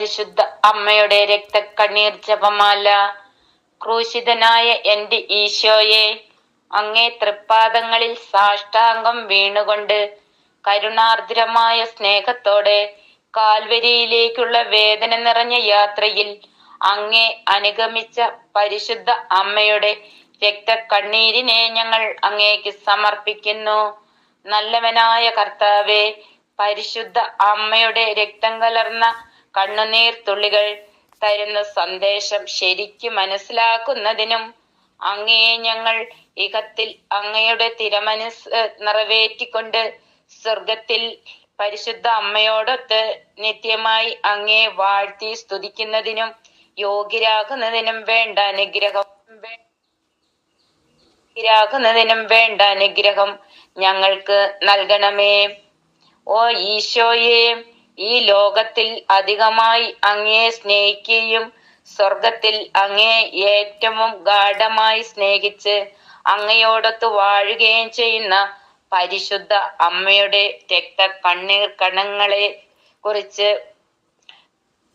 പരിശുദ്ധ അമ്മയുടെ രക്തക്കണ്ണീർ ജപമാല. ക്രൂശിതനായ എന്റെ ഈശോയെ അങ്ങേ തൃപ്പാദങ്ങളിൽ സാഷ്ടാംഗം വീണുകൊണ്ട് കരുണാർദ്രമായ സ്നേഹത്തോടെ കാൽവരിയിലേക്കുള്ള വേദന നിറഞ്ഞ യാത്രയിൽ അങ്ങേ അനുഗമിച്ച പരിശുദ്ധ അമ്മയുടെ രക്തക്കണ്ണീരിനെ ഞങ്ങൾ അങ്ങേക്ക് സമർപ്പിക്കുന്നു. നല്ലവനായ കർത്താവെ പരിശുദ്ധ അമ്മയുടെ രക്തം കലർന്ന കണ്ണുനീർ തുള്ളികൾ തരുന്ന സന്ദേശം ശരിക്ക് മനസ്സിലാക്കുന്നതിനും അങ്ങയെ ഞങ്ങൾ ഇഹത്തിൽ അങ്ങയുടെ തിരമനസ് നിറവേറ്റിക്കൊണ്ട് സ്വർഗത്തിൽ പരിശുദ്ധ അമ്മയോടൊത്ത് നിത്യമായി അങ്ങയെ വാഴ്ത്തി സ്തുതിക്കുന്നതിനും യോഗ്യരാകുന്നതിനും വേണ്ട അനുഗ്രഹം യോഗ്യരാകുന്നതിനും വേണ്ട അനുഗ്രഹം ഞങ്ങൾക്ക് നൽകണമേ. ഓ ഈശോയെ ഈ ലോകത്തിൽ അധികമായി അങ്ങയെ സ്നേഹിക്കുകയും സ്വർഗത്തിൽ അങ്ങയെ ഏറ്റവും ഗാഠമായി സ്നേഹിച്ച് അങ്ങയോടൊത്ത് വാഴുകയും ചെയ്യുന്ന പരിശുദ്ധ അമ്മയുടെ രക്ത കണ്ണീർ കണങ്ങളെ കുറിച്ച്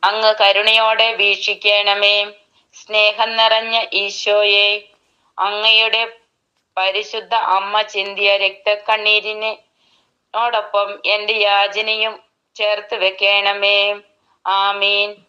അങ്ങ് കരുണയോടെ വീക്ഷിക്കണമേ. സ്നേഹം നിറഞ്ഞ ഈശോയെ അങ്ങയുടെ പരിശുദ്ധ അമ്മ ചിന്തിയ രക്തക്കണ്ണീരിനോടൊപ്പം എന്റെ യാചനയും ചേർത്ത് വെക്കണമേ. ആമീൻ.